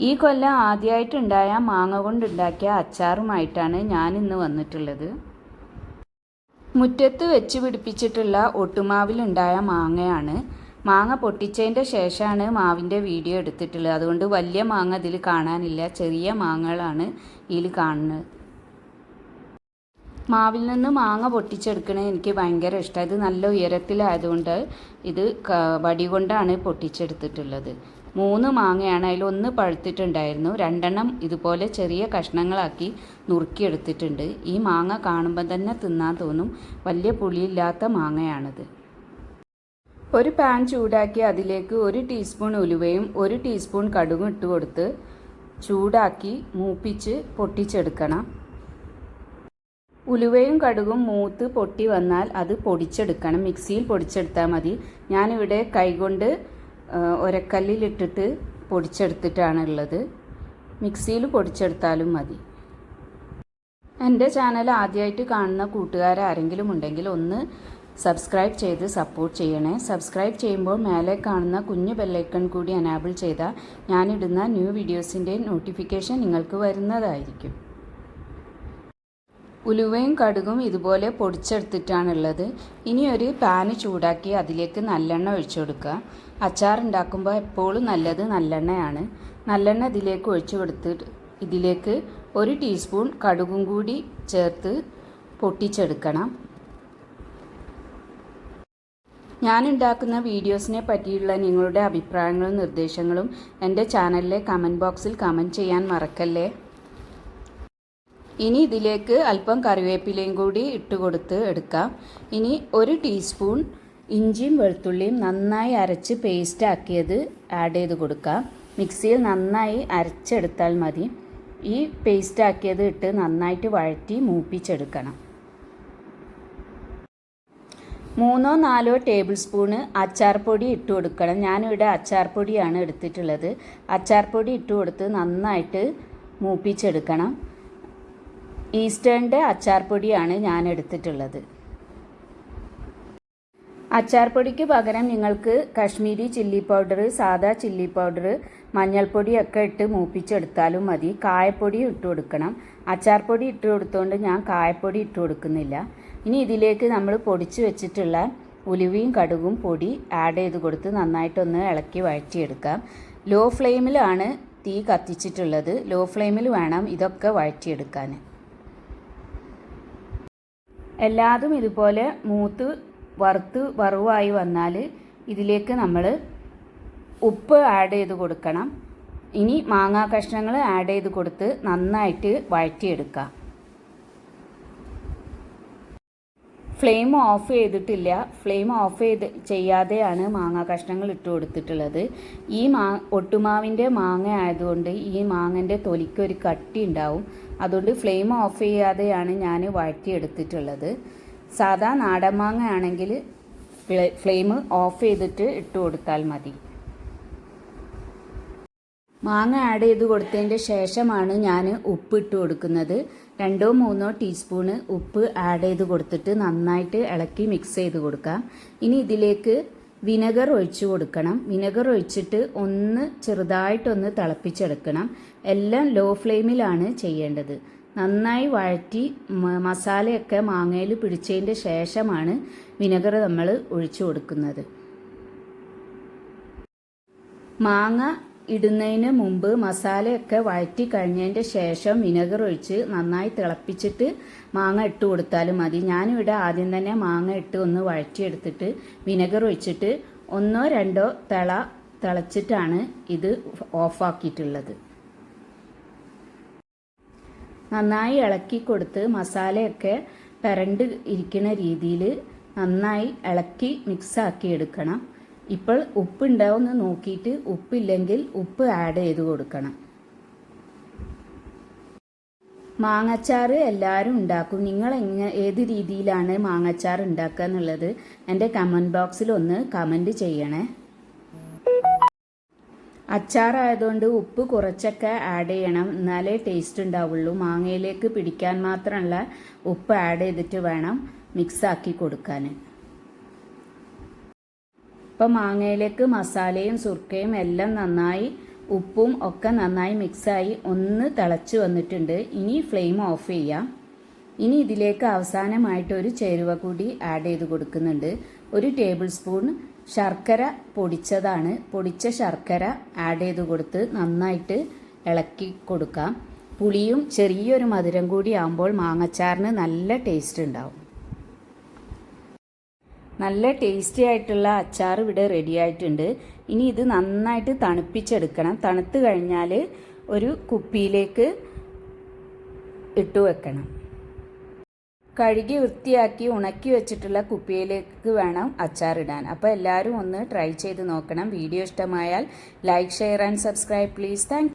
ഈ കൊല്ലം ആദ്യമായിട്ടുണ്ടായ മാങ്ങ കൊണ്ടുണ്ടാക്കിയ അച്ചാറുമായിട്ടാണ് ഞാൻ ഇന്ന് വന്നിട്ടുള്ളത്. മുറ്റത്ത് വെച്ച് പിടിപ്പിച്ചിട്ടുള്ള ഒട്ടുമാവിലുണ്ടായ മാങ്ങയാണ്. മാങ്ങ പൊട്ടിച്ചതിന്റെ ശേഷമാണ് മാവിന്റെ വീഡിയോ എടുത്തിട്ടുള്ളത്. അതുകൊണ്ട് വലിയ മാങ്ങ ഇതിൽ കാണാനില്ല. ചെറിയ മാങ്ങകളാണ് ഇതിൽ കാണുന്നത്. മാവിൽ നിന്ന് മാങ്ങ പൊട്ടിച്ചെടുക്കണേ എനിക്ക് ഭയങ്കര ഇഷ്ടമാണ്. ഇത് നല്ല ഉയരത്തിലായതുകൊണ്ട് ഇത് വടി കൊണ്ടാണ് പൊട്ടിച്ചെടുത്തിട്ടുള്ളത്. മൂന്ന് മാങ്ങയാണ് അതിൽ ഒന്ന് പഴുത്തിട്ടുണ്ടായിരുന്നു. രണ്ടെണ്ണം ഇതുപോലെ ചെറിയ കഷ്ണങ്ങളാക്കി നുറുക്കിയെടുത്തിട്ടുണ്ട്. ഈ മാങ്ങ കാണുമ്പോൾ തന്നെ തിന്നാൻ തോന്നും വലിയ പുളിയില്ലാത്ത മാങ്ങയാണിത്. ഒരു പാൻ ചൂടാക്കി അതിലേക്ക് ഒരു ടീസ്പൂൺ ഉലുവയും ഒരു ടീസ്പൂൺ കടുകും ഇട്ട് കൊടുത്ത് ചൂടാക്കി മൂപ്പിച്ച് പൊട്ടിച്ചെടുക്കണം. ഉലുവയും കടുകും മൂത്ത് പൊട്ടി വന്നാൽ അത് പൊടിച്ചെടുക്കണം. മിക്സിയിൽ പൊടിച്ചെടുത്താൽ മതി. ഞാനിവിടെ കൈകൊണ്ട് ഒരക്കല്ലിലിട്ടിട്ട് പൊടിച്ചെടുത്തിട്ടാണ് ഉള്ളത് മിക്സിയിൽ പൊടിച്ചെടുത്താലും മതി. എന്റെ ചാനൽ ആദ്യമായിട്ട് കാണുന്ന കൂട്ടുകാരാരെങ്കിലും ഉണ്ടെങ്കിൽ ഒന്ന് സബ്സ്ക്രൈബ് ചെയ്ത് സപ്പോർട്ട് ചെയ്യണേ. സബ്സ്ക്രൈബ് ചെയ്യുമ്പോൾ മേലെ കാണുന്ന കുഞ്ഞു ബെല്ലൈക്കൺ കൂടി എനാബിൾ ചെയ്താൽ ഞാനിടുന്ന ന്യൂ വീഡിയോസിന്റെ നോട്ടിഫിക്കേഷൻ നിങ്ങൾക്ക് വരുന്നതായിരിക്കും. ഉലുവയും കടുകും ഇതുപോലെ പൊടിച്ചെടുത്തിട്ടാണുള്ളത്. ഇനി ഒരു പാന് ചൂടാക്കി അതിലേക്ക് നല്ലെണ്ണ ഒഴിച്ചു കൊടുക്കുക. അച്ചാർ ഉണ്ടാക്കുമ്പോൾ എപ്പോഴും നല്ലത് നല്ലെണ്ണയാണ്. നല്ലെണ്ണ ഇതിലേക്ക് ഒഴിച്ചു കൊടുത്തിട്ട് ഇതിലേക്ക് ഒരു ടീസ്പൂൺ കടുകും കൂടി ചേർത്ത് പൊട്ടിച്ചെടുക്കണം. ഞാൻ ഉണ്ടാക്കുന്ന വീഡിയോസിനെ പറ്റിയുള്ള നിങ്ങളുടെ അഭിപ്രായങ്ങളും നിർദ്ദേശങ്ങളും എന്റെ ചാനലിലെ കമന്റ് ബോക്സിൽ കമന്റ് ചെയ്യാൻ മറക്കല്ലേ? ഇനി ഇതിലേക്ക് അല്പം കറിവേപ്പിലയും കൂടി ഇട്ട് കൊടുത്ത് എടുക്കാം. ഇനി ഒരു ടീസ്പൂൺ ഇഞ്ചിയും വെളുത്തുള്ളിയും നന്നായി അരച്ച് പേസ്റ്റ് ആക്കിയത് ആഡ് ചെയ്ത് കൊടുക്കാം. മിക്സിയിൽ നന്നായി അരച്ചെടുത്താൽ മതി. ഈ പേസ്റ്റ് ആക്കിയത് ഇട്ട് നന്നായിട്ട് വഴറ്റി മൂപ്പിച്ചെടുക്കണം. മൂന്നോ നാലോ ടേബിൾ സ്പൂണ് അച്ചാർപ്പൊടി ഇട്ട് കൊടുക്കണം. ഞാനിവിടെ അച്ചാർപ്പൊടിയാണ് എടുത്തിട്ടുള്ളത്. അച്ചാർപ്പൊടി ഇട്ട് കൊടുത്ത് നന്നായിട്ട് മൂപ്പിച്ചെടുക്കണം. ഈസ്റ്റേണിന്റെ അച്ചാർപ്പൊടിയാണ് ഞാൻ എടുത്തിട്ടുള്ളത്. അച്ചാർപ്പൊടിക്ക് പകരം നിങ്ങൾക്ക് കാശ്മീരി ചില്ലി പൗഡർ സാദാ ചില്ലി പൗഡർ മഞ്ഞൾപ്പൊടിയൊക്കെ ഇട്ട് മൂപ്പിച്ചെടുത്താലും മതി. കായപ്പൊടി ഇട്ട് കൊടുക്കണം. അച്ചാർപ്പൊടി ഇട്ട് കൊടുത്തുകൊണ്ട് ഞാൻ കായപ്പൊടി ഇട്ട് കൊടുക്കുന്നില്ല. ഇനി ഇതിലേക്ക് നമ്മൾ പൊടിച്ച് വെച്ചിട്ടുള്ള ഉലുവയും കടുകും പൊടി ആഡ് ചെയ്ത് കൊടുത്ത് നന്നായിട്ടൊന്ന് ഇളക്കി വഴറ്റിയെടുക്കാം. ലോ ഫ്ലെയിമിലാണ് തീ കത്തിച്ചിട്ടുള്ളത്. ലോ ഫ്ലെയിമിൽ വേണം ഇതൊക്കെ വഴറ്റിയെടുക്കാൻ. എല്ലാതും ഇതുപോലെ മൂത്ത് വറുത്ത് വറുവായി വന്നാൽ ഇതിലേക്ക് നമ്മൾ ഉപ്പ് ആഡ് ചെയ്ത് കൊടുക്കണം. ഇനി മാങ്ങാ കഷ്ണങ്ങൾ ആഡ് ചെയ്ത് കൊടുത്ത് നന്നായിട്ട് വഴറ്റിയെടുക്കാം ഫ്ലെയിം ഓഫ് ചെയ്തിട്ടില്ല. ഫ്ലെയിം ഓഫ് ചെയ്ത് ചെയ്യാതെയാണ് മാങ്ങ കഷ്ണങ്ങൾ ഇട്ട് കൊടുത്തിട്ടുള്ളത്. ഈ മാ ഒട്ടുമാവിന്റെ മാങ്ങ ആയതുകൊണ്ട് ഈ മാങ്ങന്റെ തൊലിക്കൊരു കട്ടി ഉണ്ടാവും. അതുകൊണ്ട് ഫ്ലെയിം ഓഫ് ചെയ്യാതെയാണ് ഞാൻ വഴറ്റിയെടുത്തിട്ടുള്ളത്. സാധാ നാടൻ മാങ്ങ ആണെങ്കിൽ ഫ്ലെയിം ഓഫ് ചെയ്തിട്ട് ഇട്ട് കൊടുത്താൽ മതി. മാങ്ങ ആഡ് ചെയ്ത് കൊടുത്തതിന്റെ ശേഷമാണ് ഞാൻ ഉപ്പിട്ട് കൊടുക്കുന്നത്. രണ്ടോ മൂന്നോ ടീസ്പൂണ് ഉപ്പ് ആഡ് ചെയ്ത് കൊടുത്തിട്ട് നന്നായിട്ട് ഇളക്കി മിക്സ് ചെയ്ത് കൊടുക്കാം. ഇനി ഇതിലേക്ക് വിനെഗർ ഒഴിച്ച് കൊടുക്കണം. വിനെഗർ ഒഴിച്ചിട്ട് ഒന്ന് ചെറുതായിട്ടൊന്ന് തിളപ്പിച്ചെടുക്കണം. എല്ലാം ലോ ഫ്ലെയിമിലാണ് ചെയ്യേണ്ടത്. നന്നായി വഴറ്റി മസാലയൊക്കെ മാങ്ങയിൽ പിടിച്ചതിന്റെ ശേഷമാണ് വിനെഗർ നമ്മൾ ഒഴിച്ചു കൊടുക്കുന്നത്. മാങ്ങ ഇടുന്നതിന് മുമ്പ് മസാലയൊക്കെ വഴറ്റി കഴിഞ്ഞതിന്റെ ശേഷം വിനെഗർ ഒഴിച്ച് നന്നായി തിളപ്പിച്ചിട്ട് മാങ്ങ ഇട്ട് കൊടുത്താലും മതി. ഞാനിവിടെ ആദ്യം തന്നെ മാങ്ങ ഇട്ട് ഒന്ന് വഴറ്റിയെടുത്തിട്ട് വിനെഗർ ഒഴിച്ചിട്ട് ഒന്നോ രണ്ടോ തിള തിളച്ചിട്ടാണ് ഇത് ഓഫാക്കിയിട്ടുള്ളത്. നന്നായി ഇളക്കി കൊടുത്ത് മസാലയൊക്കെ പരണ്ട് ഇരിക്കുന്ന രീതിയിൽ നന്നായി ഇളക്കി മിക്സാക്കി എടുക്കണം. ഇപ്പോൾ ഉപ്പ് ഉണ്ടാവുമെന്ന് നോക്കിയിട്ട് ഉപ്പില്ലെങ്കിൽ ഉപ്പ് ആഡ് ചെയ്ത് കൊടുക്കണം. മാങ്ങച്ചാർ എല്ലാവരും ഉണ്ടാക്കും. നിങ്ങൾ എങ്ങനെ ഏത് രീതിയിലാണ് മാങ്ങച്ചാർ ഉണ്ടാക്കുക എന്നുള്ളത് എന്റെ കമന്റ് ബോക്സിൽ ഒന്ന് കമന്റ് ചെയ്യണേ. അച്ചാറായതുകൊണ്ട് ഉപ്പ് കുറച്ചൊക്കെ ആഡ് ചെയ്യണം. എന്നാലേ ടേസ്റ്റ് ഉണ്ടാവുള്ളൂ. മാങ്ങയിലേക്ക് പിടിക്കാൻ മാത്രമുള്ള ഉപ്പ് ആഡ് ചെയ്തിട്ട് വേണം മിക്സാക്കി കൊടുക്കാൻ. ഇപ്പം മാങ്ങയിലേക്ക് മസാലയും സുർക്കയും എല്ലാം നന്നായി ഉപ്പും ഒക്കെ നന്നായി മിക്സായി ഒന്ന് തിളച്ച് വന്നിട്ടുണ്ട്. ഇനി ഫ്ലെയിം ഓഫ് ചെയ്യാം. ഇനി ഇതിലേക്ക് അവസാനമായിട്ട് ഒരു ചേരുവ കൂടി ആഡ് ചെയ്ത് കൊടുക്കുന്നുണ്ട്. ഒരു ടേബിൾ സ്പൂൺ ശർക്കര പൊടിച്ചതാണ്. പൊടിച്ച ശർക്കര ആഡ് ചെയ്ത് കൊടുത്ത് നന്നായിട്ട് ഇളക്കി കൊടുക്കാം. പുളിയും ചെറിയൊരു മധുരം കൂടി ആകുമ്പോൾ മാങ്ങച്ചാറിന് നല്ല ടേസ്റ്റ് ഉണ്ടാവും. നല്ല ടേസ്റ്റി ആയിട്ടുള്ള അച്ചാർ ഇവിടെ റെഡി ആയിട്ടുണ്ട്. ഇനി ഇത് നന്നായിട്ട് തണുപ്പിച്ചെടുക്കണം. തണുത്ത് കഴിഞ്ഞാൽ ഒരു കുപ്പിയിലേക്ക് ഇട്ടു വെക്കണം. കഴുകി വൃത്തിയാക്കി ഉണക്കി വെച്ചിട്ടുള്ള കുപ്പിയിലേക്ക് വേണം അച്ചാറിടാൻ അപ്പോൾ എല്ലാവരും ഒന്ന് ട്രൈ ചെയ്ത് നോക്കണം. വീഡിയോ ഇഷ്ടമായാൽ like share and subscribe please thank